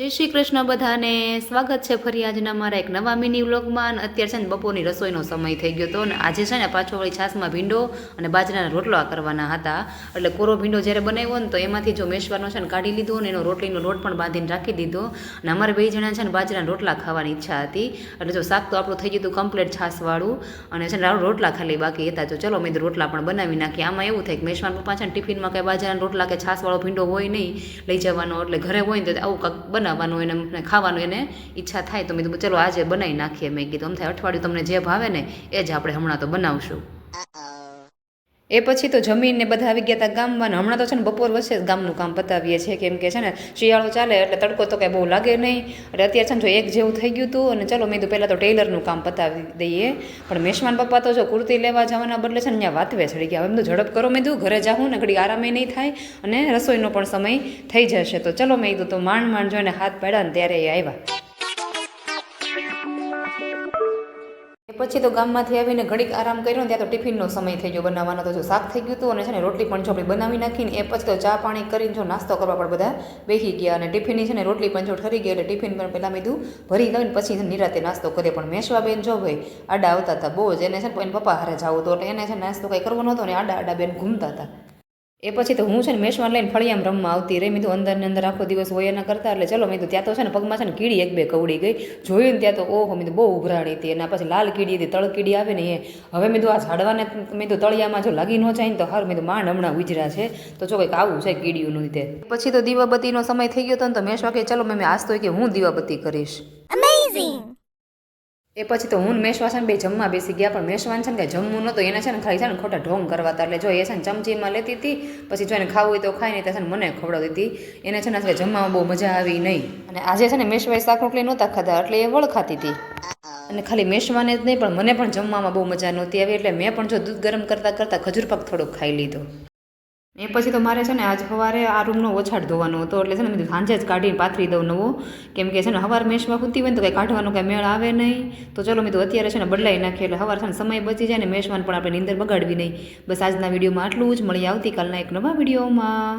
જય શ્રી કૃષ્ણ બધાને. સ્વાગત છે ફરી આજના મારા એક નવા મિની વ્લોગમાં. અત્યારે છે ને બપોરની રસોઈનો સમય થઈ ગયો હતો. અને આજે છે ને પાછો વળી છાસમાં ભીંડો અને બાજરાના રોટલા કરવાના હતા. એટલે કોરો ભીંડો જ્યારે બનાવ્યો ને તો એમાંથી જો મેશવાનો છે ને કાઢી લીધો અને એનો રોટલીનો લોટ પણ બાંધીને રાખી દીધો. અને અમારે બે જણા છે ને બાજરાના રોટલા ખાવાની ઈચ્છા હતી. એટલે જો શાક તો આપણું થઈ ગયું હતું કમ્પ્લીટ છાસવાળું અને છે ને રોટલા ખાલી બાકી હતા. તો ચલો મેં રોટલા પણ બનાવી નાખી આમાં એવું થાય કે મેશવાન પપ્પા છે ને ટિફિનમાં કંઈ બાજરાના રોટલા કે છાસવાળો ભીંડો હોય નહીં, લઈ જવાનો. એટલે ઘરે હોય ને તો આવું કાંઈક બનાવવાનું એને ખાવાનું એને ઈચ્છા થાય તો મેં કીધું, ચલો આજે બનાવી નાખીએ મેં કીધું આમ થાય, અઠવાડિયું તમને જે ભાવે ને એ જ આપણે હમણાં તો બનાવશું. એ પછી તો જમીનને બધા આવી ગયા હતા ગામમાં. ને હમણાં તો છે ને બપોર વચ્ચે જ ગામનું કામ પતાવીએ છીએ કેમ કે છે ને શિયાળો ચાલે એટલે તડકો તો કાંઈ બહુ લાગે નહીં. એટલે અત્યારે છે ને જો એક જેવું થઈ ગયું હતું અને ચલો મેં તો પહેલાં તો ટેલરનું કામ પતાવી દઈએ. પણ મેશમાન પપ્પા તો જો કુર્તી લેવા જવાના બદલે છે ને ત્યાં વાતવે ચડી ગયા. હવે તો ઝડપ કરો મેં કીધું, ઘરે જાઉં ને ઘડી આરામે નહીં થાય અને રસોઈનો પણ સમય થઈ જશે. તો ચલો મેં કીધું તો માંડ માંડ જોઈને હાથ પાડ્યા ને ત્યારે એ આવ્યા. પછી તો ગામમાંથી આવીને ઘડીક આરામ કર્યો ને ત્યાં તો ટિફિનનો સમય થઈ ગયો. બનાવવાનો તો જો શાક થઈ ગયું હતું અને છે ને રોટલી પણ ચોપડી બનાવી નાખીને એ પછી તો ચા પાણી કરીને જો નાસ્તો કરવા પણ બધા બેસી ગયા અને ટિફિનની છે ને રોટલી પણ જો ઠરી ગઈ એટલે ટિફિન પણ પહેલાં મેં કીધું ભરી લઈને પછી નિરાતે નાસ્તો કરીએ પણ મેશવાબેન જો ભાઈ આડા આવતા હતા બહુ જ. એને છે ને એના પપ્પા હારે જવું હતું એટલે એને છે નાસ્તો કંઈ કરવો નહોતો ને આડા આડા બેન ઘૂમતા હતા. એ પછી તો હું છે ને મેશમાં લઈને ફળિયામ રમવા આવતી રહી. મેં તો અંદર ને અંદર આખો દિવસ હોય એના કરતા. એટલે ચલો, મેં તો ત્યાં તો છે ને પગમાં છે ને કીડી એક બે કવડી ગઈ. જોયું ને ત્યાં તો ઓહો, મેં તો બહુ ઉભરાણી હતી. એના પછી લાલ કીડી હતી, તળ કીડી આવે ને એ. હવે મેં તો આ ઝાડવાને, મેં તો તળિયામાં જો લાગી ન જાય ને તો હાર. મેં તો માંડ હમણાં ઉજરા છે. તો જો કંઈક આવું છે કીડીઓનું રીતે. પછી તો દીવાબત્તીનો સમય થઈ ગયો હતો ને તો મેશવા કે ચલો, મેં આજ તો કે હું દીવાબત્તી કરીશ. એ પછી તો હું ને મેશવા છે ને બે જમવા બેસી ગયા, પણ મેશવાન છે ને કાંઈ જમવું નહોતું, એને છે ને ખાલી છે ને ખોટા ઢોંગ કરવા એટલે જો એ છે ને ચમચીમાં લેતી હતી પછી જો એને ખાવું હોય તો ખાઈ નહીં તો ને મને ખવડાવતી હતી એને છે ને જમવામાં બહુ મજા આવી નહીં. અને આજે છે ને મેશવાઈ શાક રોટલી નહોતા ખાધા, એટલે એ વળખાતી હતી અને ખાલી મેશવાને જ નહીં, પણ મને પણ જમવામાં બહુ મજા નહોતી આવી, એટલે મેં પણ જો દૂધ ગરમ કરતાં કરતાં ખજૂર પાક થોડોક ખાઈ લીધો. એ પછી તો મારે છે ને આજ સવારે આ રૂમનો ઓછાડ ધોવાનો હતો, એટલે છે ને મેં સાંજે જ કાઢીને પાથરી દઉં નવો. કેમ કે છે ને સવાર મેશમાં ખૂતી હોય ને તો કંઈ કાઢવાનો કંઈ મેળ આવે નહીં. તો ચલો મેં તો અત્યારે છે ને બદલાઈ નાખીએ, એટલે સવાર છે ને સમય બચી જાય ને મેશમાં પણ આપણે નીંદર બગાડવી નહીં. બસ આજના વિડીયોમાં આટલું જ. મળી આવતીકાલના એક નવા વિડીયોમાં.